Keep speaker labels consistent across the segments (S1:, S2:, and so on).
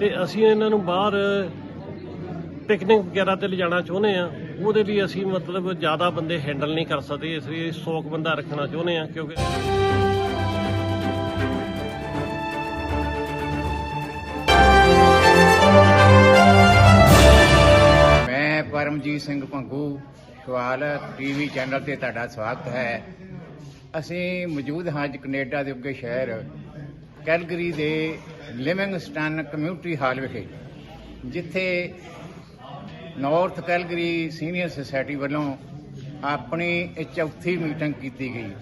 S1: ਤੇ ਅਸੀਂ ਇਹਨਾਂ ਨੂੰ ਬਾਹਰ ਪਿਕਨਿਕ ਵਗੈਰਾ ਤੇ ਲਿਜਾਣਾ ਚਾਹੁੰਦੇ ਆ ਉਹਦੇ ਲਈ ਅਸੀਂ ਮਤਲਬ ਜ਼ਿਆਦਾ ਬੰਦੇ ਹੈਂਡਲ ਨਹੀਂ ਕਰ ਸਕਦੇ, ਇਸ ਲਈ 100 ਬੰਦਾ ਰੱਖਣਾ ਚਾਹੁੰਦੇ ਆ ਕਿਉਂਕਿ
S2: ਮੈਂ ਪਰਮਜੀਤ ਸਿੰਘ ਭੰਗੂ, ਸਵਾਲ ਟੀਵੀ ਚੈਨਲ ਤੇ ਤੁਹਾਡਾ ਸਵਾਗਤ ਹੈ। ਅਸੀਂ ਮੌਜੂਦ ਹਾਂ ਅੱਜ ਕੈਨੇਡਾ ਦੇ ਉੱਗੇ ਸ਼ਹਿਰ। ਕੈਲਗਰੀ ਦੇ ਲਿਵਿੰਗਸਟਨ ਕਮਿਊਨਿਟੀ ਹਾਲ ਵਿਖੇ, ਜਿੱਥੇ ਨਾਰਥ ਕੈਲਗਰੀ ਸੀਨੀਅਰ ਸੁਸਾਇਟੀ ਵੱਲੋਂ ਆਪਣੀ ਇਹ ਚੌਥੀ ਮੀਟਿੰਗ ਕੀਤੀ ਗਈ।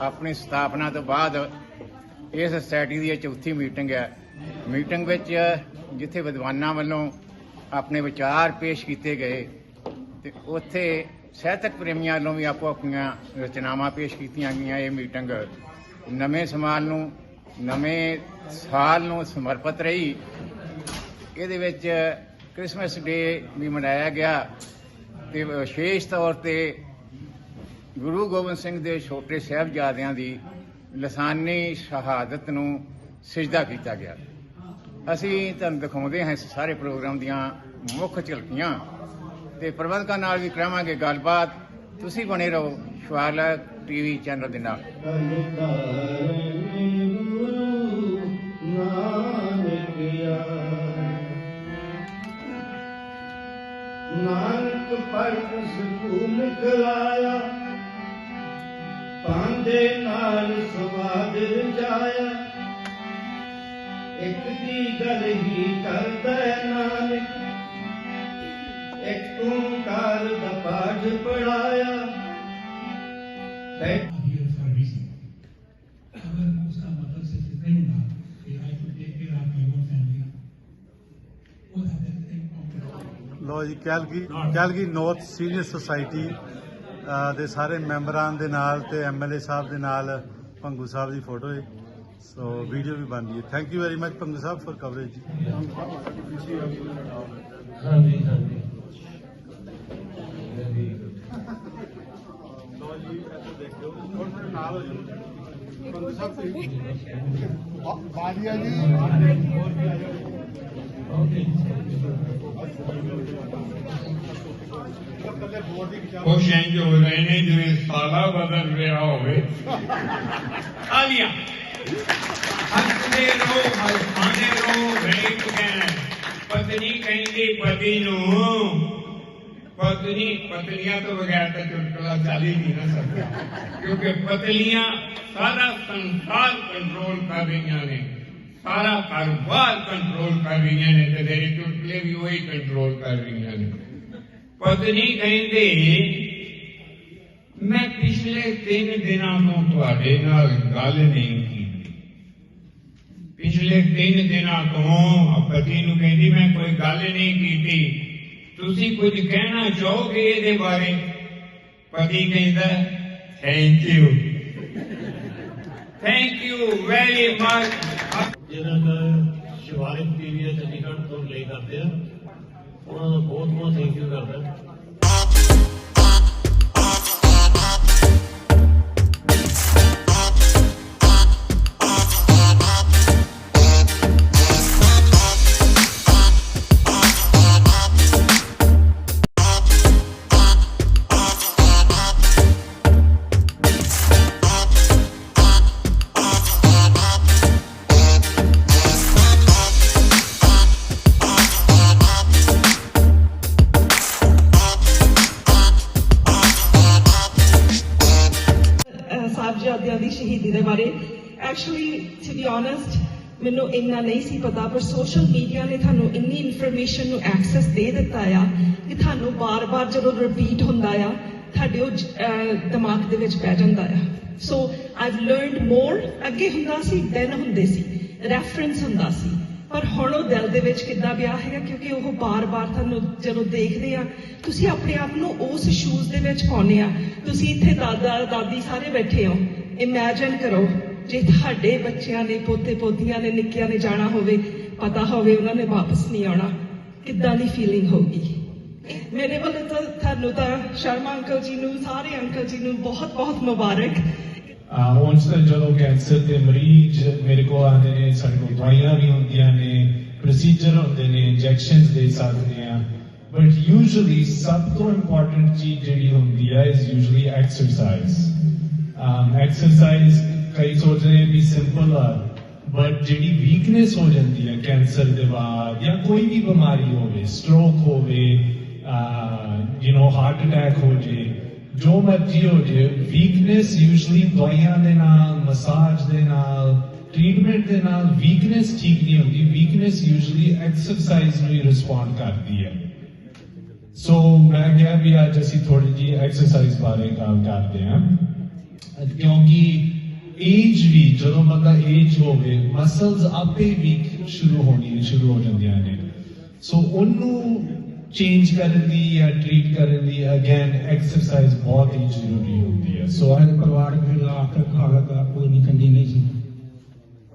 S2: ਆਪਣੀ ਸਥਾਪਨਾ ਤੋਂ ਬਾਅਦ ਇਸ ਸੁਸਾਇਟੀ ਦੀ ਇਹ ਚੌਥੀ ਮੀਟਿੰਗ ਹੈ। ਮੀਟਿੰਗ ਵਿੱਚ ਜਿੱਥੇ ਵਿਦਵਾਨਾਂ ਵੱਲੋਂ ਆਪਣੇ ਵਿਚਾਰ ਪੇਸ਼ ਕੀਤੇ ਗਏ ਤੇ ਉੱਥੇ ਸਾਹਿਤਕ ਪ੍ਰੇਮੀਆਂ ਵੱਲੋਂ ਵੀ ਆਪੋ ਆਪਣੀਆਂ ਰਚਨਾਵਾਂ ਪੇਸ਼ ਕੀਤੀਆਂ ਗਈਆਂ। ਇਹ ਮੀਟਿੰਗ ਨਵੇਂ ਸਮਾਲ ਨੂੰ ਨਵੇਂ ਸਾਲ ਨੂੰ ਸਮਰਪਿਤ ਰਹੀ। ਇਹਦੇ ਵਿੱਚ ਕ੍ਰਿਸਮਸ ਡੇ ਵੀ ਮਨਾਇਆ ਗਿਆ ਤੇ ਵਿਸ਼ੇਸ਼ ਤੌਰ ਤੇ ਗੁਰੂ ਗੋਬਿੰਦ ਸਿੰਘ ਦੇ ਛੋਟੇ ਸਾਹਿਬਜ਼ਾਦਿਆਂ ਦੀ ਲਸਾਨੀ ਸ਼ਹਾਦਤ ਨੂੰ ਸਜਦਾ ਕੀਤਾ ਗਿਆ। ਅਸੀਂ ਤੁਹਾਨੂੰ ਦਿਖਾਉਂਦੇ ਹਾਂ ਇਸ ਸਾਰੇ ਪ੍ਰੋਗਰਾਮ ਦੀਆਂ ਮੁੱਖ ਝਲਕੀਆਂ ਤੇ ਪ੍ਰਬੰਧਕਾਂ ਨਾਲ ਵੀ ਕਰਾਵਾਂਗੇ ਗੱਲਬਾਤ। ਤੁਸੀਂ ਬਣੇ ਰਹੋ ਸ਼ਵਾਲ ਟੀਵੀ ਚੈਨਲ ਦੇ ਨਾਲ।
S3: ਨਾਨਕ ਪਰਮ ਸਕੂਲ ਖਲਾਇਆ ਪਾਂਦੇ ਨਾਲ ਸਵਾਦ ਰਜਾਇਆ ਇੱਕ ਦੀ ਗੱਲ ਹੀ ਕਰਦਾ ਹੈ ਨਾਨਕ, ਇੱਕ ਓੰਕਾਰ ਦਾ ਪਾਠ ਪੜਾਇਆ। ਬੈਠ
S4: ਲੋ ਜੀ Calgary Calgary north senior society ਦੇ ਸਾਰੇ ਮੈਂਬਰਾਂ ਦੇ ਨਾਲ ਤੇ ਐਮਐਲਏ ਸਾਹਿਬ ਦੇ ਨਾਲ ਭੰਗੂ ਸਾਹਿਬ ਦੀ ਫੋਟੋ ਹੈ। ਸੋ ਵੀਡੀਓ ਵੀ ਬਣ ਰਹੀ ਹੈ। Thank you very much Bhangu Sahib for coverage
S1: ਹਾਂਜੀ ਹਾਂਜੀ।
S4: ਲੋ ਜੀ ਇੱਥੇ ਦੇਖਿਓ। ਹੁਣ ਮੇਰੇ ਨਾਲ ਹੋ ਜਾਓ। ਭੰਗੂ ਸਾਹਿਬ ਬਾਲੀਆ
S5: ਕੁਛ ਇੰਜ ਹੋ ਰਹੇ ਨੇ ਜਿਵੇਂ ਸਾਲਾ ਬਦਲ ਰਿਹਾ ਹੋਵੇ ਆਲੀਆ ਹੱਸਦੇ ਰਹੋ ਹੱਸਦੇ ਰਹੋ ਵੇਖ ਕੇ ਪਤਨੀ ਕਹਿੰਦੀ ਪਤੀ ਨੂੰ ਪਤਨੀ ਪਤਨੀਆਂ ਤੋਂ ਬਗੈਰ ਤਾਂ ਚੁਟਕਲਾ ਚੱਲ ਹੀ ਨਹੀਂ ਨਾ ਸਕਦਾ ਕਿਉਂਕਿ ਪਤਲੀਆਂ ਸਾਰਾ ਸੰਸਾਰ ਕੰਟਰੋਲ ਕਰ ਰਹੀਆਂ ਨੇ ਸਾਰਾ ਕਾਰੋਬਾਰ ਕੰਟਰੋਲ ਕਰ ਰਹੀਆਂ ਨੇ ਤੇ ਤੇਰੇ ਚੁਟਕਲੇ ਵੀ ਉਹੀ ਕੰਟਰੋਲ ਕਰ ਰਹੀਆਂ ਨੇ ਪਤਨੀ ਕਹਿੰਦੇ ਮੈਂ ਪਿਛਲੇ 3 ਦਿਨਾਂ ਤੋਂ ਤੁਹਾਡੇ ਨਾਲ ਗੱਲ ਨਹੀਂ ਕੀਤੀ ਪਿਛਲੇ 3 ਦਿਨਾਂ ਤੋਂ ਪਤੀ ਨੂੰ ਕਹਿੰਦੀ ਮੈਂ ਕੋਈ ਗੱਲ ਨਹੀਂ ਕੀਤੀ ਤੁਸੀਂ ਕੁਝ ਕਹਿਣਾ ਚਾਹੋਗੇ ਇਹਦੇ ਬਾਰੇ ਪਤੀ ਕਹਿੰਦਾ thank you thank you very much
S1: ਜਿਹਨਾਂ ਦਾ ਸ਼ਿਵਾਲਿਕ ਟੀਵੀ ਹੈ ਚੰਡੀਗੜ੍ਹ ਤੋਂ ਪਲੇ ਕਰਦੇ ਆ, ਉਹਨਾਂ ਦਾ ਬਹੁਤ ਬਹੁਤ ਥੈਂਕ ਯੂ ਕਰਦਾ।
S6: ਟੂ ਬੀ ਓਨੈਸਟ ਮੈਨੂੰ ਇੰਨਾ ਨਹੀਂ ਸੀ ਪਤਾ, ਪਰ ਸੋਸ਼ਲ ਮੀਡੀਆ ਨੇ ਤੁਹਾਨੂੰ ਇੰਨੀ ਇਨਫੋਰਮੇਸ਼ਨ ਨੂੰ ਐਕਸੈਸ ਦੇ ਦਿੱਤਾ ਆ ਕਿ ਤੁਹਾਨੂੰ ਬਾਰ-ਬਾਰ ਜਦੋਂ ਰਿਪੀਟ ਹੁੰਦਾ ਆ, ਤੁਹਾਡੇ ਉਹ ਦਿਮਾਗ ਦੇ ਵਿੱਚ ਪੈ ਜਾਂਦਾ ਆ। ਸੋ ਆਈਵ ਲਰਨਡ ਮੋਰ ਅੱਗੇ ਹੁੰਦਾ ਸੀ ਦੈਨ ਹੁੰਦੇ ਸੀ। ਰੈਫਰੈਂਸ ਹੁੰਦਾ ਸੀ। ਪਰ ਹੁਣ ਉਹ ਦਿਲ ਦੇ ਵਿੱਚ ਕਿੱਦਾਂ ਵਿਆਹ ਹੈਗਾ, ਕਿਉਂਕਿ ਉਹ ਬਾਰ-ਬਾਰ ਤੁਹਾਨੂੰ ਜਦੋਂ ਦੇਖਦੇ ਆ, ਤੁਸੀਂ ਆਪਣੇ ਆਪ ਨੂੰ ਉਸ ਸ਼ੂਜ਼ ਦੇ ਵਿੱਚ ਪਾਉਂਦੇ ਆ। ਤੁਸੀਂ ਇੱਥੇ ਦਾਦਾ, ਦਾਦੀ ਸਾਰੇ ਬੈਠੇ ਹੋ। ਇਮੇਜਿਨ ਕਰੋ। ਜੇ ਤੁਹਾਡੇ ਬੱਚਿਆਂ ਨੇ, ਪੋਤੇ ਪੋਤੀਆਂ ਨੇ, ਨਿੱਕਿਆਂ ਨੇ ਜਾਣਾ ਹੋਵੇ, ਪਤਾ ਹੋਵੇ ਉਹਨਾਂ ਨੇ ਵਾਪਸ ਨਹੀਂ ਆਉਣਾ, ਕਿੱਦਾਂ ਦੀ ਫੀਲਿੰਗ ਹੋਊਗੀ? ਮੇਰੇ ਵੱਲੋਂ ਤਾਂ ਤੁਹਾਨੂੰ ਤਾਂ ਸ਼ਰਮਾ ਅੰਕਲ ਜੀ ਨੂੰ, ਸਾਰੇ ਅੰਕਲ ਜੀ ਨੂੰ ਬਹੁਤ ਬਹੁਤ ਮੁਬਾਰਕ।
S7: ਆ, ਹੁਣ ਜਦੋਂ ਕੈਂਸਰ ਦੇ ਮਰੀਜ਼ ਮੇਰੇ ਕੋਲ ਆਉਂਦੇ ਨੇ, ਸਾਡੇ ਕੋਲ ਦਵਾਈਆਂ ਵੀ ਹੁੰਦੀਆਂ ਨੇ ਪ੍ਰੋਸੀਜਰ ਹੁੰਦੇ ਨੇ ਇੰਜੈਕਸ਼ਨਸ ਦੇ ਸਕਦੇ ਆ। ਬਟ ਯੂਜੂਲੀ ਸਭ ਤੋਂ ਇੰਪੋਰਟੈਂਟ ਚੀਜ਼ ਜਿਹੜੀ ਹੁੰਦੀ ਹੈ ਇਜ਼ ਯੂਜੂਲੀ ਐਕਸਰਸਾਈਜ਼ ਐਕਸਰਸਾਈਜ਼ ਕਈ ਸੋਚਦੇ ਨੇ ਵੀ ਸਿੰਪਲ ਆ ਬਟ ਜਿਹੜੀ ਵੀਕਨੈਸ ਹੋ ਜਾਂਦੀ ਹੈ ਕੈਂਸਰ ਦੇ ਬਾਅਦ ਜਾਂ ਕੋਈ ਵੀ ਬਿਮਾਰੀ ਹੋਵੇ ਸਟ੍ਰੋਕ ਹੋਵੇ ਯੂ نو ਹਾਰਟ ਅਟੈਕ ਹੋ ਜੇ, ਜੋ ਮਰਜ਼ੀ ਹੋ ਜੇ ਵੀਕਨੈਸ ਯੂਜੂਲੀ ਦਵਾਈਆਂ ਦੇ ਨਾਲ ਮਸਾਜ ਦੇ ਨਾਲ ਟ੍ਰੀਟਮੈਂਟ ਦੇ ਨਾਲ ਵੀਕਨੈਸ ਠੀਕ ਨਹੀਂ ਹੁੰਦੀ ਵੀਕਨੈਸ ਯੂਜੂਲੀ ਐਕਸਰਸਾਈਜ਼ ਨੂੰ ਹੀ ਰਿਸਪੌਂਡ ਕਰਦੀ ਹੈ ਸੋ ਮੈਂ ਕਿਹਾ ਵੀ ਅੱਜ ਅਸੀਂ ਥੋੜੀ ਜੀ ਐਕਸਰਸਾਈਜ਼ ਬਾਰੇ ਗੱਲ ਕਰਦੇ ਹਾਂ ਕਿਉਂਕਿ ਏਜ ਵੀ ਜਦੋਂ ਬੰਦਾ ਏਜ ਹੋਵੇ ਮਸਲਸ ਆਪੇ ਵੀਕ ਸ਼ੁਰੂ ਹੋਣੀ, ਸ਼ੁਰੂ ਹੋ ਜਾਂਦੀਆਂ ਨੇ। ਸੋ ਉਹਨੂੰ ਚੇਂਜ ਕਰਨ ਦੀ ਜਾਂ ਟ੍ਰੀਟ ਕਰਨ ਦੀ ਅਗੇਨ ਐਕਸਰਸਾਈਜ਼ ਬਹੁਤ ਹੀ ਜ਼ਰੂਰੀ ਹੁੰਦੀ ਹੈ। ਸੋ
S8: ਸਾਡੇ ਪਰਿਵਾਰ ਦੇ ਹਾਲਾਤ ਹਾਲਤ ਆ, ਕੋਈ ਨਹੀਂ ਚੰਗੀ ਨਹੀਂ ਸੀ।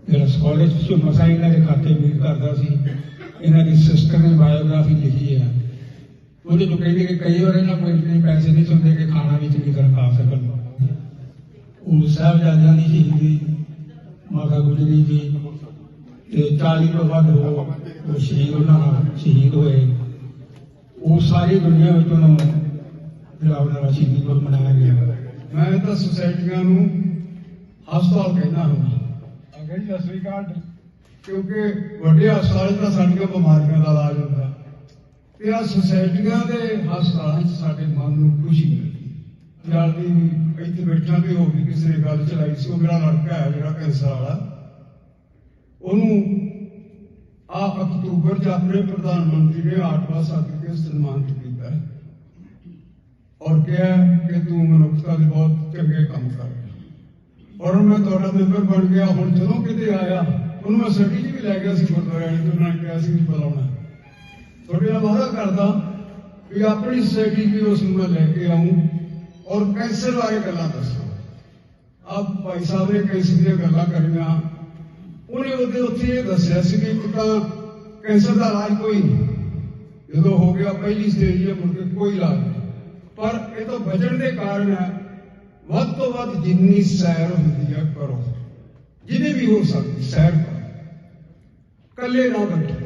S8: ਮੇਰਾ ਕਾਲਜ ਵਿੱਚ ਮਸਾ ਇਹਨਾਂ ਦੇ ਖਾਤੇ ਮੀਟ ਕਰਦਾ ਸੀ। ਇਹਨਾਂ ਦੀ ਸਿਸਟਰ ਨੇ ਬਾਇਓਗ੍ਰਾਫੀ ਲਿਖੀ ਹੈ ਉਹਦੇ ਤੋਂ ਕਹਿੰਦੇ ਕਿ ਕਈ ਵਾਰ ਇਹਨਾਂ ਕੋਲ ਇਤਨੇ ਪੈਸੇ ਨਹੀਂ ਹੁੰਦੇ ਕਿ ਖਾਣਾ ਵੀ ਚੰਗੀ ਤਰ੍ਹਾਂ ਖਾ ਸਕਣ। ਉਹ ਸਾਹਿਬਜ਼ਾਦਿਆਂ ਦੀ ਸ਼ਹੀਦੀ ਮਾਤਾ ਗੁਜਰੀ ਜੀ ਤੇ 40 ਤੋਂ ਵੱਧ ਉਹ ਉਹ ਸ਼ਹੀਦ ਉਹਨਾਂ ਨਾਲ ਸ਼ਹੀਦ ਹੋਏ। ਉਹ ਸਾਰੀ ਦੁਨੀਆ ਵਿੱਚ ਉਹਨੂੰ ਜਿਹੜਾ ਉਹਨਾਂ ਦਾ ਸ਼ਹੀਦੀ ਦਿਵਸ ਮਨਾਇਆ ਗਿਆ।
S9: ਮੈਂ ਤਾਂ ਸੁਸਾਇਟੀਆਂ ਨੂੰ ਹਸਪਤਾਲ ਕਹਿੰਦਾ ਹਾਂ। ਅਗਰ ਜੀ ਅਸਲੀ ਕਾਰਡ ਕਿਉਂਕਿ ਵੱਡੇ ਹਸਪਤਾਲ ਤਾਂ ਸਾਡੀਆਂ ਬਿਮਾਰੀਆਂ ਦਾ ਇਲਾਜ ਹੁੰਦਾ। ਤੇ ਆ ਸੁਸਾਇਟੀਆਂ ਦੇ ਹਸਪਤਾਲਾਂ 'ਚ ਸਾਡੇ ਮਨ ਨੂੰ ਖੁਸ਼ੀ ਮਿਲਦੀ। ਨਾਲ ਇੱਥੇ ਬੈਠਾ ਵੀ ਹੋ ਗਈ ਕਿਸੇ ਨੇ ਗੱਲ ਚਲਾਈ ਸੀ, ਉਹ ਮੇਰਾ ਲੜਕਾ ਹੈ ਜਿਹੜਾ ਕੈਂਸਰ ਵਾਲਾ। ਉਹਨੂੰ ਆ ਅਕਤੂਬਰ 'ਚ ਆਪਣੇ ਪ੍ਰਧਾਨ ਮੰਤਰੀ ਨੇ ਆਠਵਾਂ ਸਾਥੀ ਕੇ ਸਨਮਾਨਿਤ ਕੀਤਾ ਹੈ। ਔਰ ਕਿਹਾ ਕਿ ਤੂੰ ਮਨੁੱਖਤਾ ਦੇ ਬਹੁਤ ਚੰਗੇ ਕੰਮ ਕਰ ਔਰ ਮੈਂ ਤੁਹਾਡਾ ਮੈਂਬਰ ਬਣ ਗਿਆ, ਹੁਣ ਜਦੋਂ ਕਿਤੇ ਆਇਆ, ਉਹਨੂੰ ਮੈਂ ਸਰਟੀਫਿਕੇਟ ਵੀ ਲੈ ਗਿਆ ਸੀ ਗੁਰਦੁਆਰੇ ਵਾਲੇ ਤੋਂ ਨਾਲ ਕਿਹਾ ਸੀ ਵੀ ਬੁਲਾਉਣਾ ਤੁਹਾਡੇ ਨਾਲ ਵਾਅਦਾ ਕਰਦਾ ਵੀ ਆਪਣੀ ਸੋਸਾਇਟੀ ਵੀ ਉਸ ਨੂੰ ਮੈਂ ਲੈ ਕੇ ਆਉਂ ਔਰ ਕੈਂਸਰ ਬਾਰੇ ਗੱਲਾਂ ਦੱਸੋ। ਆਪ ਭਾਈ ਸਾਹਿਬ ਨੇ ਕੈਂਸਰ ਦੀਆਂ ਗੱਲਾਂ ਕਰੀਆਂ। ਉਹਨੇ ਉਹਦੇ ਉੱਥੇ ਇਹ ਦੱਸਿਆ ਸੀ ਕਿ ਇੱਕ ਤਾਂ ਕੈਂਸਰ ਦਾ ਇਲਾਜ ਕੋਈ ਨਹੀਂ। ਜਦੋਂ ਹੋ ਗਿਆ ਪਹਿਲੀ ਸਟੇਜ ਹੈ ਮੁੜ ਕੋਈ ਇਲਾਜ ਨਹੀਂ। ਪਰ ਇਹ ਤਾਂ ਬਚਣ ਦੇ ਕਾਰਨ ਹੈ, ਵੱਧ ਤੋਂ ਵੱਧ ਜਿੰਨੀ ਸੈਰ ਹੁੰਦੀ ਹੈ ਕਰੋ। ਜਿੰਨੀ ਵੀ ਹੋ ਸਕਦੀ, ਸੈਰ ਕਰੋ। ਕੱਲੇ ਨਾ ਬੈਠੋ।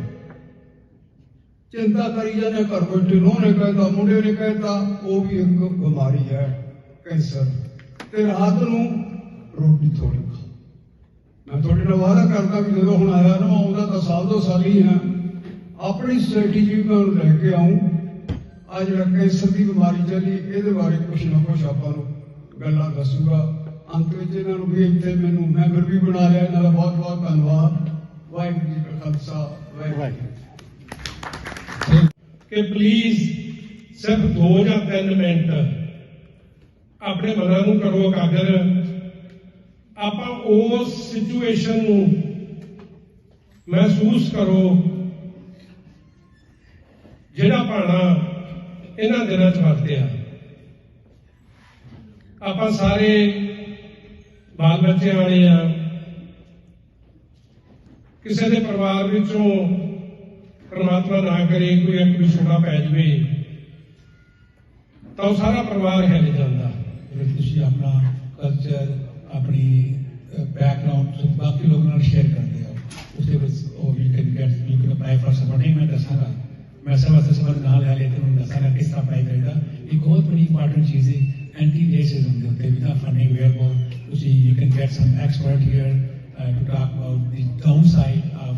S9: ਚਿੰਤਾ ਕਰੀ ਜਾਂਦੇ ਘਰ ਬੈਠੇ ਨੋਹ ਨੇ ਕਹਿਤਾ, ਮੁੰਡੇ ਨੇ ਕਹਿਤਾ, ਉਹ ਵੀ ਇੱਕ ਬਿਮਾਰੀ ਹੈ, ਕੈਂਸਰ। ਤੇ ਰਾਤ ਨੂੰ ਰੋਟੀ ਥੋੜੀ ਖਾ ਮੈਂ ਤੁਹਾਡੇ ਨਾਲ ਵਾਅਦਾ ਕਰਦਾ ਵੀ ਜਦੋਂ ਹੁਣ ਆਇਆ ਨਾ ਆਉਂਦਾ ਤਾਂ ਸਾਲ ਦੋ ਸਾਲ ਹੀ ਹੈ। ਆਪਣੀ ਸਟ੍ਰੈਟਜੀ ਮੈਂ ਉਹਨੂੰ ਲੈ ਕੇ ਆਉਂ ਆ ਜਿਹੜਾ ਕੈਂਸਰ ਦੀ ਬਿਮਾਰੀ ਚੱਲੀ, ਇਹਦੇ ਬਾਰੇ ਕੁਝ ਨਾ ਕੁਝ ਆਪਾਂ ਨੂੰ ਗੱਲਾਂ ਦੱਸੂਗਾ। ਅੰਤ ਵਿੱਚ ਇਹਨਾਂ ਨੂੰ ਵੀ ਇੱਥੇ ਮੈਨੂੰ ਮੈਂਬਰ ਵੀ ਬਣਾ ਲਿਆ। ਇਹਨਾਂ ਦਾ ਬਹੁਤ ਬਹੁਤ ਧੰਨਵਾਦ। ਵਾਹਿਗੁਰੂ ਜੀ ਕਾ ਖਾਲਸਾ, ਵਾਹਿਗੁਰੂ ਜੀ ਕਿ
S10: ਪਲੀਜ਼ ਸਿਰਫ 2 ਜਾਂ 3 ਮਿੰਟ ਆਪਣੇ ਮਨਾਂ ਨੂੰ ਕਰੋ ਇਕਾਗਰ। ਆਪਾਂ ਉਸ ਸਿਚੁਏਸ਼ਨ ਨੂੰ ਮਹਿਸੂਸ ਕਰੋ ਜਿਹੜਾ ਭਾਣਾ ਇਹਨਾਂ ਦਿਨਾਂ 'ਚ ਵਰਤਿਆ ਆਪਾਂ ਸਾਰੇ ਬਾਲ ਬੱਚੇ ਵਾਲੇ ਆ, ਕਿਸੇ ਦੇ ਪਰਿਵਾਰ ਵਿੱਚੋਂ ਪਰਮਾਤਮਾ ਨਾ ਕਰੇ, ਕੋਈ ਇੱਕ ਵੀ ਛੋਟਾ ਪੈ ਜਵੇ। ਤਾਂ ਉਹ ਸਾਰਾ ਪਰਿਵਾਰ ਹਿੱਲ ਜਾਂਦਾ।
S8: ਜਿਹੜੇ ਤੁਸੀਂ ਆਪਣਾ ਕਲਚਰ ਆਪਣੀ ਬੈਕਗ੍ਰਾਉਂਡ ਬਾਕੀ ਲੋਕਾਂ ਨਾਲ ਸ਼ੇਅਰ ਕਰਦੇ ਹੋ। ਉਸੇ ਵਿੱਚ ਉਹ you can get you can apply for some ਨਹੀਂ ਮੈਂ ਦੱਸਾਂਗਾ ਮੈਂ ਸਭ ਵਾਸਤੇ ਸਬਕ ਨਾਲ ਲੈ ਲਿਆ ਤੁਹਾਨੂੰ ਦੱਸਾਂਗਾ ਕਿਸ ਤਰ੍ਹਾਂ ਅਪਲਾਈ ਕਰੀਦਾ ਇੱਕ ਬਹੁਤ ਬੜੀ ਇੰਪੋਰਟੈਂਟ ਚੀਜ਼ ਹੈ ਐਂਟੀ ਰੇਸਿਜ਼ਮ ਦੇ ਉੱਤੇ ਵਿਦਾ ਫੰਡਿੰਗ ਵੇਅਰ ਬੋ ਤੁਸੀਂ you can get some expert here to talk about the down side of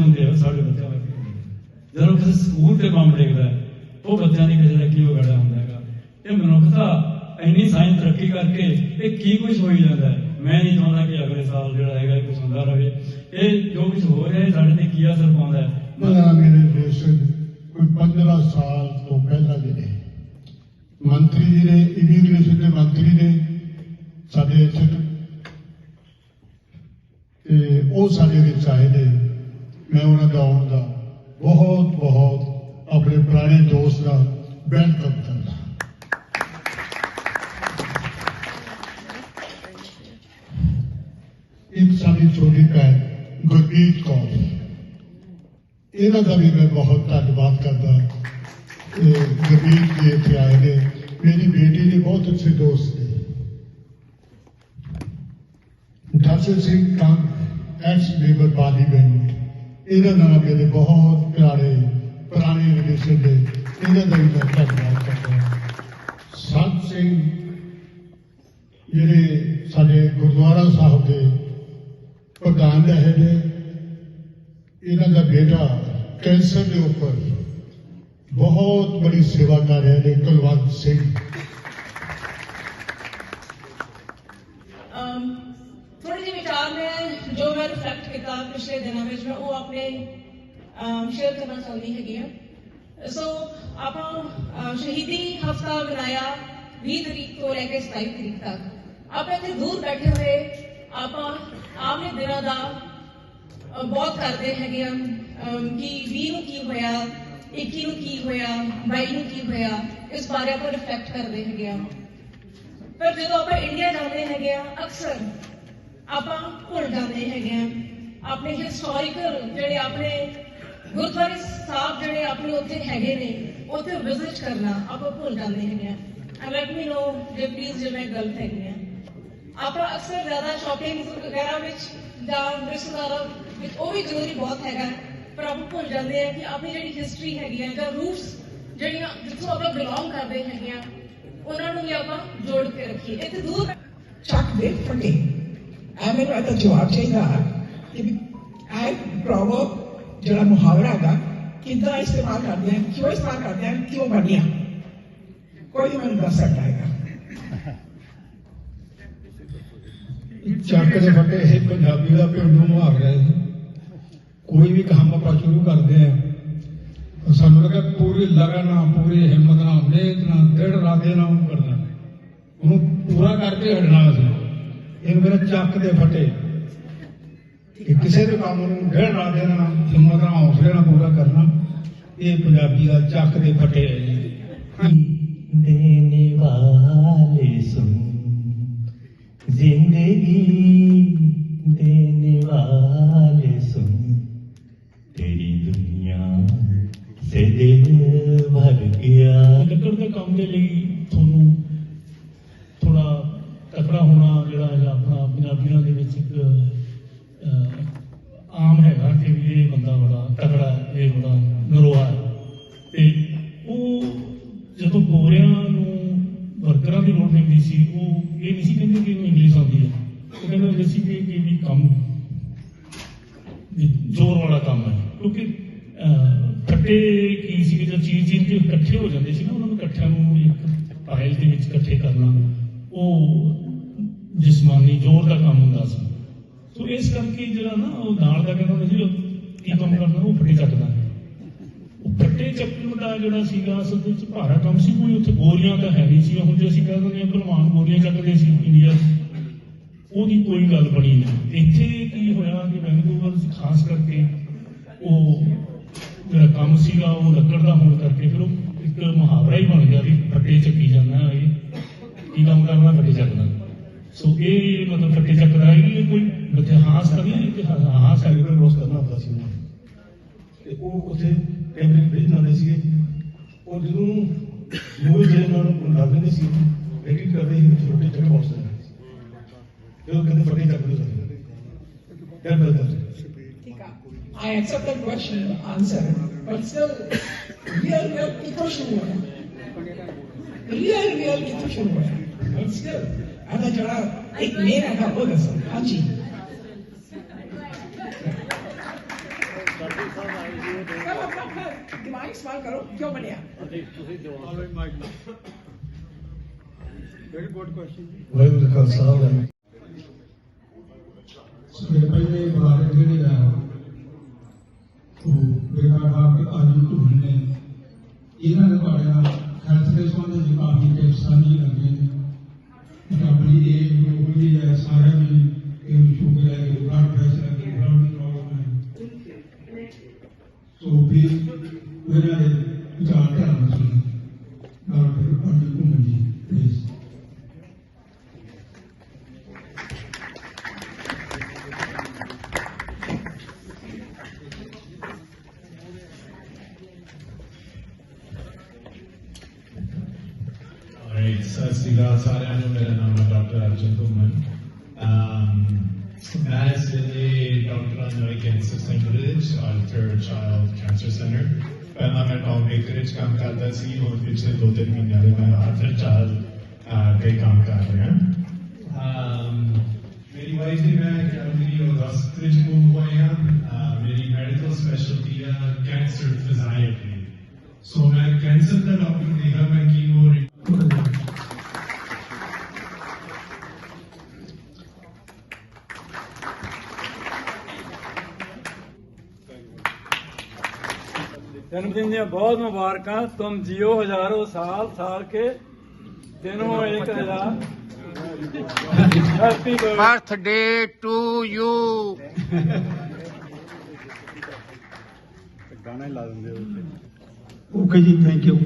S11: ਹੁੰਦੇ ਆ, ਸਾਡੇ ਬੱਚਿਆਂ ਵਰਗੇ ਜਦੋਂ ਕਿਸੇ ਸਕੂਲ ਤੇ ਬੰਬ ਡੇਗਦਾ ਉਹ ਬੱਚਿਆਂ ਦੀ ਕਿਸੇ ਦਾ ਕੀ ਵਿਗੜਿਆ ਹੁੰਦਾ ਹੈਗਾ। ਇਹ ਮਨੁੱਖਤਾ ਇੰਨੀ ਸਾਇੰਸ ਤਰੱਕੀ ਕਰਕੇ ਇਹ ਕੀ ਕੁਝ ਹੋਈ ਜਾਂਦਾ ਹੈ। ਮੈਂ ਨਹੀਂ ਚਾਹੁੰਦਾ ਕਿ ਅਗਲੇ ਸਾਲ ਜਿਹੜਾ ਹੈਗਾ ਇਹ ਕੁਝ ਹੁੰਦਾ ਰਹੇ। ਇਹ ਜੋ ਕੁਝ ਹੋ ਰਿਹਾ ਹੈ ਸਾਡੇ ਤੇ ਕੀ ਅਸਰ ਪਾਉਂਦਾ ਹੈ?
S12: ਮੈਂ ਮੇਰੇ ਦੇਸ਼ ਕੋਈ 15 ਸਾਲ ਤੋਂ ਪਹਿਲਾਂ ਜਿਹੜੇ ਮੰਤਰੀ ਜੀ ਨੇ ਇਮੀਗ੍ਰੇਸ਼ਨ ਦੇ ਮੰਤਰੀ ਨੇ ਸਾਡੇ ਇੱਥੇ ਤੇ ਉਹ ਸਾਡੇ ਵਿੱਚ ਆਏ ਨੇ। ਮੈਂ ਉਹਨਾਂ ਦਾ ਆਉਣ ਦਾ ਬਹੁਤ ਬਹੁਤ ਆਪਣੇ ਪੁਰਾਣੇ ਦੋਸਤ ਦਾ ਵੈਲਕਮ ਕਰਦਾ ਇੱਕ ਸਾਡੀ ਛੋਟੀ ਭੈਣ ਗੁਰਮੀਤ ਕੌਰ ਇਹਨਾਂ ਦਾ ਵੀ ਮੈਂ ਬਹੁਤ ਧੰਨਵਾਦ ਕਰਦਾ ਇਹ ਗੁਰਮੀਤ ਜੀ ਇੱਥੇ ਆਏ ਨੇ ਮੇਰੀ ਬੇਟੀ ਦੇ ਬਹੁਤ ਅੱਛੇ ਦੋਸਤ ਨੇ ਦਰਸ਼ਨ ਸਿੰਘ ਕੰਮ ਐਕਸ ਲੇਬਰ ਪਾਰਲੀਮੈਂਟ ਇਹਨਾਂ ਨਾਲ ਮੇਰੇ ਬਹੁਤ ਪਿਆਰੇ ਪੁਰਾਣੇ ਰਿਲੇਸ਼ਨ ਦੇ ਇਹਨਾਂ ਦਾ ਵੀ ਮੈਂ ਧੰਨਵਾਦ ਕਰਦਾ ਸੰਤ ਸਿੰਘ ਜਿਹੜੇ ਸਾਡੇ ਗੁਰਦੁਆਰਾ ਸਾਹਿਬ ਦੇ ਪ੍ਰਧਾਨ ਰਹੇ ਨੇ, ਇਹਨਾਂ ਦਾ ਬੇਟਾ ਕੈਂਸਰ ਦੇ ਉੱਪਰ ਬਹੁਤ ਬੜੀ ਸੇਵਾ ਕਰ ਰਹੇ ਨੇ, ਕੁਲਵੰਤ ਸਿੰਘ।
S13: ਉਹ ਆਪਣੇ ਸ਼ੇਅਰ ਕਰਨਾ ਚਾਹੁੰਦੀ ਹੈਗੀ ਆ। ਸੋ ਆਪਾਂ ਸ਼ਹੀਦੀ ਹਫਤਾ ਮਨਾਇਆ 20 ਤਰੀਕ ਤੋਂ ਲੈ ਕੇ 27 ਤਰੀਕ ਤੱਕ। ਆਪਾਂ ਇੱਥੇ ਦੂਰ ਬੈਠੇ ਹੋਏ ਆਪਾਂ ਆਮਨੇ ਦਿਨਾਂ ਦਾ ਬਹੁਤ ਕਰਦੇ ਹੈਗੇ ਆ। ਅਮ, ਕਿ 20 ਨੂੰ ਕੀ ਹੋਇਆ 21 ਨੂੰ ਕੀ ਹੋਇਆ 22 ਨੂੰ ਕੀ ਹੋਇਆ ਇਸ ਬਾਰੇ ਆਪਾਂ ਰਿਫਲੈਕਟ ਕਰਦੇ ਹੈਗੇ ਆ। ਪਰ ਜਦੋਂ ਆਪਾਂ ਇੰਡੀਆ ਜਾਂਦੇ ਹੈਗੇ ਆ ਅਕਸਰ ਆਪਾਂ ਭੁੱਲ ਜਾਂਦੇ ਹੈਗੇ ਆ। ਆਪਣੇ ਹਿਸਟੋਰੀਕਲ ਜਿਹੜੇ ਆਪਣੇ ਗੁਰਦੁਆਰੇ ਸਾਹਿਬ ਜਿਹੜੇ ਆਪਣੇ ਉੱਥੇ ਹੈਗੇ ਨੇ, ਉੱਥੇ ਵਿਜ਼ਿਟ ਕਰਨਾ ਆਪਾਂ ਭੁੱਲ ਜਾਂਦੇ ਹੈਗੇ ਆ। ਐਂਡ ਲੈਟ ਮੀ ਨੋ ਜੇ ਪਲੀਜ਼ ਜੇ ਮੈਂ ਗਲਤ ਹੈਗੀ ਆ। ਆਪਾਂ ਅਕਸਰ ਜ਼ਿਆਦਾ ਸ਼ਾਪਿੰਗ ਵਗੈਰਾ ਵਿੱਚ ਜਾਂ ਰਿਸ਼ਤੇਦਾਰਾਂ ਵਿੱਚ ਉਹ ਵੀ ਜ਼ਰੂਰੀ ਬਹੁਤ ਹੈਗਾ। ਪਰ ਆਪਾਂ ਭੁੱਲ ਜਾਂਦੇ ਆ ਕਿ ਆਪਣੀ ਜਿਹੜੀ ਹਿਸਟਰੀ ਹੈਗੀ ਹੈ ਜਾਂ ਰੂਟਸ ਜਿਹੜੀਆਂ ਜਿੱਥੋਂ ਆਪਾਂ ਬਿਲੋਂਗ ਕਰਦੇ ਹੈਗੇ ਆ, ਉਹਨਾਂ ਨੂੰ ਵੀ ਆਪਾਂ ਜੋੜ ਕੇ ਰੱਖੀਏ। ਇੱਥੇ ਦੂਰ
S14: ਚੱਕ ਦੇ ਫਟੇ। ਐ ਮੈਨੂੰ ਇਹਦਾ ਜਵਾਬ ਚਾਹੀਦਾ। ਕਿ ਵੀ ਐ ਪ੍ਰੋਵਰਬ ਜਿਹੜਾ ਮੁਹਾਵਰਾ ਹੈਗਾ, ਕਿੱਦਾਂ ਇਸਤੇਮਾਲ ਕਰਦੇ ਹਨ, ਕਿਉਂ ਇਸਤੇਮਾਲ ਕਰਦੇ ਹਨ, ਕਿਉਂ ਬਣਿਆ ਕੋਈ ਮੈਨੂੰ ਦੱਸ ਸਕਦਾ ਹੈਗਾ।
S8: ਚੱਕ ਦੇ ਫੱਟੇ, ਇਹ ਪੰਜਾਬੀ ਦਾ ਪਿੰਡੂ ਮੁਹਾਵਰਾ ਹੈ ਕੋਈ ਵੀ ਕੰਮ ਆਪਾਂ ਸ਼ੁਰੂ ਕਰਦੇ ਆ ਤਾਂ ਸਾਨੂੰ ਲੱਗਾ ਪੂਰੀ ਲਗਨ ਨਾਲ, ਪੂਰੀ ਹਿੰਮਤ ਨਾਲ, ਮਿਹਨਤ ਨਾਲ, ਦਿਨ ਰਾਤੇ ਨਾਲ ਉਹਨੂੰ ਕਰਨਾ। ਉਹਨੂੰ ਪੂਰਾ ਕਰਕੇ ਹਟਣਾ ਸੀ ਇਹਨੂੰ ਕਹਿੰਦੇ ਚੱਕ ਦੇ ਫੱਟੇ। ਕਿ ਕਿਸੇ ਵੀ ਕੰਮ ਨੂੰ ਡੇਢ ਰਾਤ ਦੇ ਹਿੰਮਤ ਨਾਲ ਹੌਸਲੇ ਨਾਲ ਪੂਰਾ ਕਰਨਾ ਇਹ ਪੰਜਾਬੀ ਦਾ ਚੱਕ ਦੇ ਫੱਟੇ ਹੈ
S15: ਦੇਨੇ ਵਾਲੇ ਸੁਣ ਜ਼ਿੰਦਗੀ ਦੇਨੇ ਵਾਲੇ ਸੁਣ ਤੇਰੀ ਦੁਨੀਆ ਸੇ ਦਿਲ ਭਰ ਗਿਆ।
S11: ਲੱਕੜ ਦੇ ਕੰਮ ਦੇ ਲਈ ਤੁਹਾਨੂੰ ਥੋੜਾ ਤਕੜਾ ਹੋਣਾ ਜਿਹੜਾ ਹੈ ਆਪਣਾ ਪੰਜਾਬੀਆਂ ਦੇ ਵਿੱਚ ਇੱਕ ਆਮ ਹੈਗਾ ਕਿ ਇਹ ਬੰਦਾ ਬੜਾ ਤਕੜਾ ਇਹ ਬੜਾ ਨਰੋਆ ਹੈ। ਸੋ ਇਸ ਕਰਕੇ ਜਿਹੜਾ ਨਾ ਉਹ ਨਾਲ ਦਾ ਕਹਿੰਦਾ ਹੁੰਦਾ ਸੀ ਕੀ ਕੰਮ ਕਰਦਾ ਉਹ ਫੱਟੇ ਚੱਕਦਾ। ਉਹ ਫੱਟੇ ਚੱਕਣ ਦਾ ਜਿਹੜਾ ਸੀਗਾ, ਅਸਲ ਵਿੱਚ ਭਾਰਾ ਕੰਮ ਸੀ, ਕੋਈ ਉੱਥੇ ਗੋਲੀਆਂ ਤਾਂ ਹੈ ਨਹੀਂ ਸੀ ਹੁਣ ਜੇ ਅਸੀਂ ਕਹਿ ਦਿੰਦੇ ਭਲਵਾਨ ਗੋਲੀਆਂ ਚੱਕਦੇ ਸੀ ਇੰਡੀਆ। ਉਹਦੀ ਕੋਈ ਗੱਲ ਬਣੀ ਨਹੀਂ। ਇੱਥੇ ਕੀ ਹੋਇਆ ਕਿ ਵੈਨਕੂਵਰ ਖਾਸ ਕਰਕੇ ਉਹ ਜਿਹੜਾ ਕੰਮ ਸੀਗਾ, ਉਹ ਲੱਕੜ ਦਾ ਹੋਣ ਕਰਕੇ ਫਿਰ ਉਹ ਇੱਕ ਮੁਹਾਵਰਾ ਹੀ ਬਣ ਗਿਆ ਵੀ ਫੱਟੇ ਚੱਕੀ ਜਾਂਦਾ ਇਹ। ਕੀ ਕੰਮ ਕਰਨਾ, ਫੱਟੇ ਚੱਕਣਾ। ਸੋ ਇਹ ਮਤਲਬ ਫੱਟੇ ਚੱਕਦਾ ਹੈ, ਇਹ ਕੋਈ ਇਤਿਹਾਸ ਨਹੀਂ ਇਤਿਹਾਸ। ਹੈ
S16: ਸੈਲੀਬਰ ਕ੍ਰੋਸ ਕਰਨਾ ਹੁੰਦਾ ਸੀ ਉਹਨੂੰ ਤੇ ਉਹ ਉੱਥੇ ਕੈਮਰੇ ਭੇਜ ਦਿੰਦੇ ਸੀਗੇ। ਉਹ ਜਦੋਂ ਮੂਵੀ ਜਿਹੜੇ ਨਾਲ ਨੂੰ ਲਾ ਦਿੰਦੇ ਸੀ ਐਡਿਟ ਕਰਦੇ ਸੀ ਛੋਟੇ ਛੋਟੇ ਬਾਕਸ ਦੇ ਜਦੋਂ ਕਹਿੰਦੇ ਫਟੇ ਚੱਕਦੇ ਸੀ ਕਿਆ ਕਰਦਾ?
S14: ਠੀਕ ਆ। I accept that question answer but still real real ਕਿੱਥੋਂ ਸ਼ੁਰੂ ਹੋਇਆ real real ਕਿੱਥੋਂ ਸ਼ੁਰੂ ਹੋਇਆ but still ਇਹਦਾ ਜਿਹੜਾ ਇੱਕ ਮੇਨ ਹੈਗਾ ਉਹ ਦੱਸੋ ਹਾਂਜੀ ਦਿਮਾਗ ਇਸਤੇਮਾਲ ਕਰੋ ਕਿਉਂ ਬਣਿਆ
S1: ਤੁਸੀਂ ਜੋ
S9: very good question
S10: Waheguru ji Khalsa Waheguru
S8: ਸੋ ਪਹਿਲੇ ਬਾਰ ਜਿਹੜੇ ਆ ਉਹ ਬੇਟਾ ਬਾਪ ਆਜੀ ਢੂੰਡਨੇ ਇਹਨਾਂ ਦੇ ਬਾਰੇ ਹੈਲਥ ਦੇ ਸੰਬੰਧ ਵਿੱਚ ਕਾਫੀ ਟਿਪਸ ਸਾਂਝੀ ਸੋ
S7: ਕੰਮ ਕਰਦਾ ਸੀ ਹੁਣ ਪਿਛਲੇ ਦੋ ਤਿੰਨ ਮਹੀਨਿਆਂ ਤੋਂ ਮੈਂ ਆਲਟਰ ਚਾਈਲਡ ਤੇ ਕੰਮ ਕਰ ਰਿਹਾ ਅਮ ਮੇਰੀ ਵਾਈਫ ਦੀ ਮੈਂ ਕੈਂਸਰ ਅਗਸਤ ਵਿੱਚ ਮੂਵ ਹੋਈ ਹਾਂ ਅਹ ਮੇਰੀ ਮੈਡੀਕਲ ਸਪੈਸ਼ਲਟੀ ਹੈ ਕੈਂਸਰ ਫਿਜ਼ੀਓਥੈਰੇਪੀ ਸੋ ਮੈਂ ਕੈਂਸਰ ਦਾ ਡਾਕਟਰ
S9: ਬਹੁਤ ਮੁਬਾਰਕਾਂ। ਤੁਮ ਜਿਓ ਹਜ਼ਾਰੋਂ ਸਾਲ ਸਾਲ ਕੇ ਦਿਨੋਂ ਇੱਕ ਹਜ਼ਾਰ। ਹੈਪੀ
S2: ਬਰਥਡੇ ਟੂ ਯੂ
S4: ਗਾਣਾ ਹੀ ਲਾ ਦਿੰਦੇ ਉੱਤੇ
S8: ਓਕੇ ਜੀ ਥੈਂਕ ਯੂ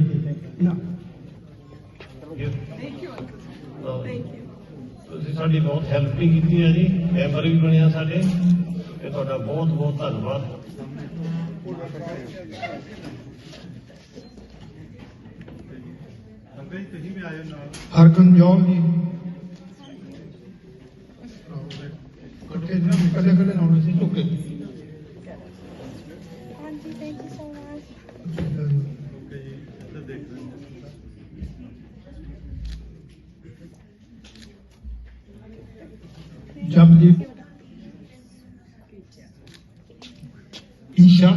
S1: ਤੁਸੀਂ ਸਾਡੀ ਬਹੁਤ ਹੈਲਪ ਵੀ ਕੀਤੀ ਹੈ ਜੀ। ਮੈਂਬਰ ਵੀ ਬਣਿਆ ਸਾਡੇ। ਤੇ ਤੁਹਾਡਾ ਬਹੁਤ ਬਹੁਤ ਧੰਨਵਾਦ।
S4: ਅੰਕਲ ਜੀ ਤੁਸੀਂ ਵੀ ਆਇਓ ਨਾਲ
S9: ਹਰਕਨ ਜੋਨ ਜੀ ਕੱਟੇ ਨਾ ਕਦੇ ਕਦੇ ਨਾ ਸੀ ਝੁਕੇ
S17: ਹਾਂਜੀ thank you so much
S4: okay ਜੀ ਇੱਧਰ ਦੇਖ ਰਹੇ
S9: Japji Isha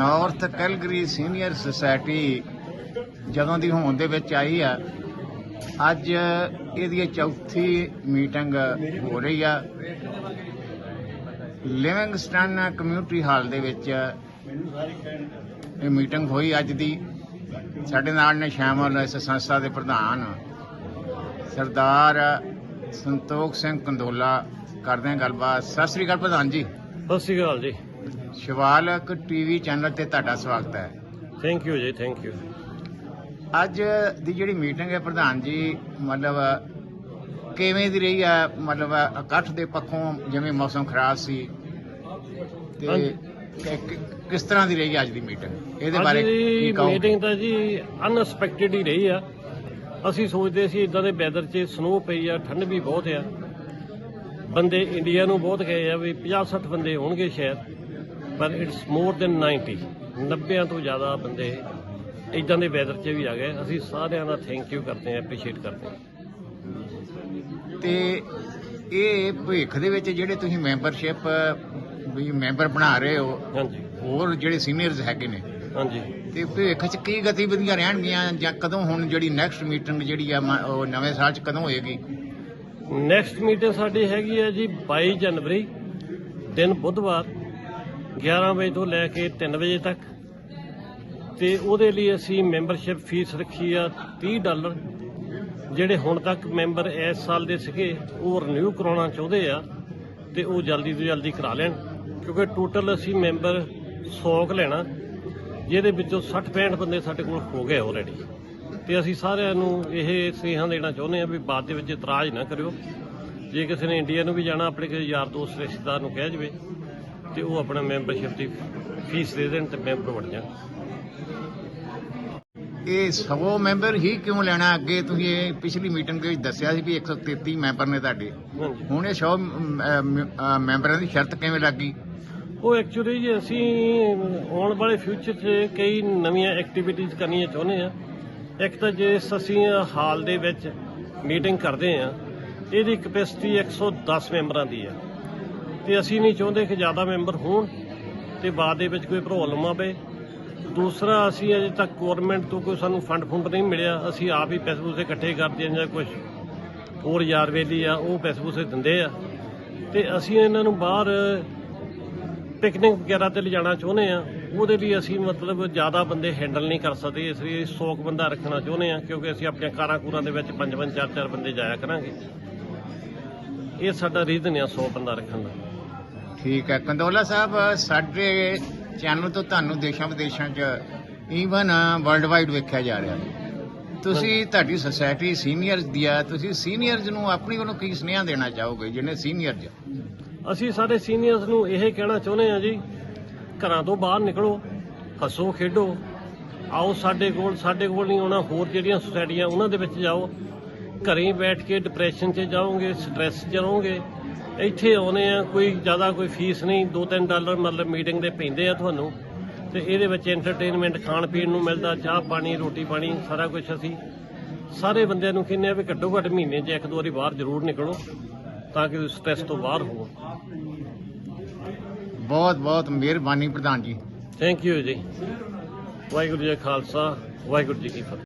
S2: north Calgary senior society ਜਦੋਂ ਦੀ ਹੋਂਦ ਦੇ ਵਿੱਚ ਆਈ ਆ, ਅੱਜ ਇਹਦੀ ਚੌਥੀ ਮੀਟਿੰਗ ਹੋ ਰਹੀ ਆ। ਲਿਵਿੰਗਸਟਨ ਕਮਿਊਨਿਟੀ ਹਾਲ ਦੇ ਵਿੱਚ ਇਹ ਮੀਟਿੰਗ ਹੋਈ ਅੱਜ ਦੀ। ਸਾਡੇ ਨਾਲ ਨੇ ਸ਼ਾਮਲ ਇਸ ਸੰਸਥਾ ਦੇ ਪ੍ਰਧਾਨ ਸਰਦਾਰ ਸੰਤੋਖ ਸਿੰਘ ਕੰਦੋਲਾ। ਕਰਦੇ ਹਾਂ ਗੱਲਬਾਤ। ਸਤਿ ਸ੍ਰੀ ਅਕਾਲ ਪ੍ਰਧਾਨ ਜੀ।
S1: ਸਤਿ ਸ਼੍ਰੀ ਅਕਾਲ ਜੀ।
S2: ਸ਼ਿਵਾਲਕ ਟੀਵੀ ਚੈਨਲ ਤੇ ਤੁਹਾਡਾ ਸਵਾਗਤ ਹੈ।
S1: ਥੈਂਕ ਯੂ ਜੀ ਥੈਂਕ ਯੂ
S2: ਅੱਜ ਦੀ ਜਿਹੜੀ ਮੀਟਿੰਗ ਹੈ ਪ੍ਰਧਾਨ ਜੀ ਮਤਲਬ ਕਿਵੇਂ ਦੀ ਰਹੀ ਹੈ ਮਤਲਬ ਇਕੱਠ ਦੇ ਪੱਖੋਂ ਜਿਵੇਂ ਮੌਸਮ ਖਰਾਬ ਸੀ ਤੇ ਕਿਸ ਤਰ੍ਹਾਂ ਦੀ ਰਹੀ ਅੱਜ ਦੀ ਮੀਟਿੰਗ? ਇਹਦੇ ਬਾਰੇ
S1: ਦੀ
S2: ਕੀ ਕਹੋ
S1: ਮੀਟਿੰਗ ਤਾਂ ਜੀ ਅਨਐਕਸਪੈਕਟਡ ਹੀ ਰਹੀ ਆ। ਅਸੀਂ ਸੋਚਦੇ ਸੀ ਇਦਾਂ ਦੇ ਵੈਦਰ 'ਚ ਸਨੋ ਪਈ ਆ ਠੰਡ ਵੀ ਬਹੁਤ ਆ। ਬੰਦੇ ਇੰਡੀਆ ਨੂੰ ਬਹੁਤ ਗਏ ਆ ਵੀ 50 60 ਬੰਦੇ ਹੋਣਗੇ ਸ਼ਾਇਦ। ਪਰ ਇਟਸ ਮੋਰ ਦੈਨ 90 90 ਤੋਂ ਜ਼ਿਆਦਾ ਬੰਦੇ ਇਦਾਂ ਦੇ ਵੈਦਰ 'ਚ ਵੀ ਆ ਗਏ। ਅਸੀਂ ਸਾਰਿਆਂ ਦਾ ਥੈਂਕ ਯੂ ਕਰਦੇ ਹਾਂ ਐਪਰੀਸ਼ੀਏਟ ਕਰਦੇ ਹਾਂ।
S2: ਤੇ ਇਹ ਭਵਿੱਖ ਦੇ ਵਿੱਚ ਜਿਹੜੇ ਤੁਸੀਂ ਮੈਂਬਰਸ਼ਿਪ ਵੀ ਮੈਂਬਰ ਬਣਾ ਰਹੇ ਹੋ
S1: ਹਾਂਜੀ।
S2: ਹੋਰ ਜਿਹੜੇ ਸੀਨੀਅਰਸ ਹੈਗੇ ਨੇ
S1: ਹਾਂਜੀ।
S2: ਤੇ ਭਵਿੱਖ 'ਚ ਕੀ ਗਤੀਵਿਧੀਆਂ ਰਹਿਣਗੀਆਂ ਜਾਂ ਕਦੋਂ ਹੁਣ ਜਿਹੜੀ ਨੈਕਸਟ ਮੀਟਿੰਗ ਜਿਹੜੀ ਆ ਉਹ ਨਵੇਂ ਸਾਲ 'ਚ ਕਦੋਂ ਹੋਏਗੀ?
S1: ਨੈਕਸਟ ਮੀਟਿੰਗ ਸਾਡੀ ਹੈਗੀ ਹੈ ਜੀ 22 ਜਨਵਰੀ ਦਿਨ ਬੁੱਧਵਾਰ। 11 ਵਜੇ ਤੋਂ ਲੈ ਕੇ 3 ਵਜੇ ਤੱਕ। ਤੇ ਉਹਦੇ ਲਈ ਅਸੀਂ ਮੈਂਬਰਸ਼ਿਪ ਫੀਸ ਰੱਖੀ ਆ 30 ਡਾਲਰ। ਜਿਹੜੇ ਹੁਣ ਤੱਕ ਮੈਂਬਰ ਇਸ ਸਾਲ ਦੇ ਸੀਗੇ, ਉਹ ਰਿਨਿਊ ਕਰਾਉਣਾ ਚਾਹੁੰਦੇ ਆ ਤੇ ਉਹ ਜਲਦੀ ਤੋਂ ਜਲਦੀ ਕਰਾ ਲੈਣ। ਕਿਉਂਕਿ ਟੋਟਲ ਅਸੀਂ ਮੈਂਬਰ 100 ਕੁ ਲੈਣਾ, ਜਿਹਦੇ ਵਿੱਚੋਂ 60 65 ਬੰਦੇ ਸਾਡੇ ਕੋਲ ਹੋ ਗਏ ਆਲਰੇਡੀ ਤੇ ਅਸੀਂ ਸਾਰਿਆਂ ਨੂੰ ਇਹ ਸੁਨੇਹਾ ਦੇਣਾ ਚਾਹੁੰਦੇ ਆ ਵੀ ਬਾਅਦ ਦੇ ਵਿੱਚ ਇਤਰਾਜ਼ ਨਾ ਕਰਿਓ। ਜੇ ਕਿਸੇ ਨੇ ਇੰਡੀਆ ਨੂੰ ਵੀ ਜਾਣਾ, ਆਪਣੇ ਕਿਸੇ ਯਾਰ ਦੋਸਤ, ਰਿਸ਼ਤੇਦਾਰ ਨੂੰ ਕਹਿ ਜਵੇ ਤੇ ਉਹ ਆਪਣਾ ਮੈਂਬਰਸ਼ਿਪ ਦੀ ਫੀਸ ਦੇ ਦੇਣ ਤੇ ਮੈਂਬਰ ਬਣ ਜਾਣ।
S2: ਇਹ 100 ਮੈਂਬਰ ਹੀ ਕਿਉਂ ਲੈਣਾ? ਅੱਗੇ ਤੁਸੀਂ ਇਹ ਪਿਛਲੀ ਮੀਟਿੰਗ ਦੇ ਵਿੱਚ ਦੱਸਿਆ ਸੀ ਵੀ 133 ਮੈਂਬਰ ਨੇ ਤੁਹਾਡੇ। ਹੁਣ ਇਹ 100 ਮੈਂਬਰਾਂ ਦੀ ਸ਼ਰਤ ਕਿਵੇਂ ਲੱਗੀ
S1: ਉਹ ਐਕਚੁਅਲੀ ਜੀ ਅਸੀਂ ਆਉਣ ਵਾਲੇ ਫਿਊਚਰ 'ਚ ਕਈ ਨਵੀਆਂ ਐਕਟੀਵਿਟੀਜ਼ ਕਰਨੀਆਂ ਚਾਹੁੰਦੇ ਆ ਇੱਕ ਤਾਂ ਜੇ ਅਸੀਂ ਹਾਲ ਦੇ ਵਿੱਚ ਮੀਟਿੰਗ ਕਰਦੇ ਆ ਇਹਦੀ ਕਪੈਸਿਟੀ 110 ਮੈਂਬਰਾਂ ਦੀ ਹੈ। ਤੇ ਅਸੀਂ ਨਹੀਂ ਚਾਹੁੰਦੇ ਕਿ ਜ਼ਿਆਦਾ ਮੈਂਬਰ ਹੋਣ ਤੇ ਬਾਅਦ ਦੇ ਵਿੱਚ ਕੋਈ ਪ੍ਰੋਬਲਮ ਆਵੇ। ਦੂਸਰਾ, ਅਸੀਂ ਅਜੇ ਤੱਕ ਗਵਰਨਮੈਂਟ ਤੋਂ ਕੋਈ ਸਾਨੂੰ ਫੰਡ ਫੁੰਡ ਨਹੀਂ ਮਿਲਿਆ। ਅਸੀਂ ਆਪ ਹੀ ਪੈਸੇ ਪੂਸੇ ਇਕੱਠੇ ਕਰਦੇ ਹਾਂ ਜਾਂ ਕੁਝ ਹੋਰ ਯਾਰ ਵੇਲੀ ਆ, ਉਹ ਪੈਸੇ ਪੂਸੇ ਦਿੰਦੇ ਆ। ਤੇ ਅਸੀਂ ਇਹਨਾਂ ਨੂੰ ਬਾਹਰ ਪਿਕਨਿਕ ਵਗੈਰਾ ਤੇ ਲਿਜਾਣਾ ਚਾਹੁੰਦੇ ਆ ਉਹਦੇ ਲਈ ਅਸੀਂ ਮਤਲਬ ਜ਼ਿਆਦਾ ਬੰਦੇ ਹੈਂਡਲ ਨਹੀਂ ਕਰ ਸਕਦੇ। ਇਸ ਲਈ 100 ਕੁ ਬੰਦਾ ਰੱਖਣਾ ਚਾਹੁੰਦੇ ਆ ਕਿਉਂਕਿ ਅਸੀਂ ਆਪਣੀਆਂ ਕਾਰਾਂ ਕੂਰਾਂ ਦੇ ਵਿੱਚ ਪੰਜ ਪੰਜ ਚਾਰ ਚਾਰ ਬੰਦੇ ਜਾਇਆ ਕਰਾਂਗੇ। ਇਹ ਸਾਡਾ ਰੀਜ਼ਨ ਆ 100 ਬੰਦਾ ਰੱਖਣ ਦਾ।
S2: ਠੀਕ ਹੈ। ਕੰਦੋਲਾ ਸਾਹਿਬ ਸਾਡੇ ਚੈਨਲ ਤੋਂ ਤੁਹਾਨੂੰ ਦੇਸ਼ਾਂ ਵਿਦੇਸ਼ਾਂ 'ਚ ਈਵਨ ਵਰਲਡ ਵਾਈਡ ਵੇਖਿਆ ਜਾ ਰਿਹਾ। ਤੁਸੀਂ ਤੁਹਾਡੀ ਸੁਸਾਇਟੀ ਸੀਨੀਅਰਸ ਦੀ ਆ। ਤੁਸੀਂ ਸੀਨੀਅਰਸ ਨੂੰ ਆਪਣੀ ਵੱਲੋਂ ਕੀ ਸੁਨੇਹਾ ਦੇਣਾ ਚਾਹੋਗੇ ਜਿਹਨੇ ਸੀਨੀਅਰ ਜ?
S1: ਅਸੀਂ ਸਾਰੇ ਸੀਨੀਅਰਸ ਨੂੰ ਇਹ ਕਹਿਣਾ ਚਾਹੁੰਦੇ ਆ ਜੀ ਘਰਾਂ ਤੋਂ ਬਾਹਰ ਨਿਕਲੋ ਹੱਸੋ ਖੇਡੋ। ਆਓ ਸਾਡੇ ਕੋਲ ਸਾਡੇ ਕੋਲ ਨਹੀਂ ਆਉਣਾ ਹੋਰ ਜਿਹੜੀਆਂ ਸੁਸਾਇਟੀਆਂ ਉਹਨਾਂ ਦੇ ਵਿੱਚ ਜਾਓ। ਘਰੇ ਬੈਠ ਕੇ ਡਿਪਰੈਸ਼ਨ 'ਚ ਜਾਓਗੇ ਸਟ੍ਰੈਸ 'ਚ ਰਹੋਗੇ। ਇੱਥੇ ਆਉਨੇ ਆ ਕੋਈ ਜ਼ਿਆਦਾ ਕੋਈ ਫੀਸ ਨਹੀਂ 2-3 ਡਾਲਰ ਮਤਲਬ ਮੀਟਿੰਗ ਦੇ ਪੈਂਦੇ ਆ ਤੁਹਾਨੂੰ। ਤੇ ਇਹਦੇ ਵਿੱਚ ਐਂਟਰਟੇਨਮੈਂਟ ਖਾਣ ਪੀਣ ਨੂੰ ਮਿਲਦਾ ਚਾਹ ਪਾਣੀ ਰੋਟੀ ਪਾਣੀ ਸਾਰਾ ਕੁਝ ਅਸੀਂ ਸਾਰੇ ਬੰਦਿਆਂ ਨੂੰ ਕਹਿੰਦੇ ਆ ਵੀ ਘੱਟੋ ਘੱਟ ਮਹੀਨੇ 'ਚ ਇੱਕ ਦੋ ਵਾਰੀ ਬਾਹਰ ਜ਼ਰੂਰ ਨਿਕਲੋ ਤਾਂ ਕਿ ਸਟ੍ਰੈਸ ਤੋਂ ਬਾਹਰ ਹੋਵੋ।
S2: ਬਹੁਤ ਬਹੁਤ ਮਿਹਰਬਾਨੀ ਪ੍ਰਧਾਨ ਜੀ।
S1: ਥੈਂਕ ਯੂ ਜੀ। ਵਾਹਿਗੁਰੂ ਜੀ ਕਾ ਖਾਲਸਾ ਵਾਹਿਗੁਰੂ ਜੀ ਕੀ ਫਤਿਹ।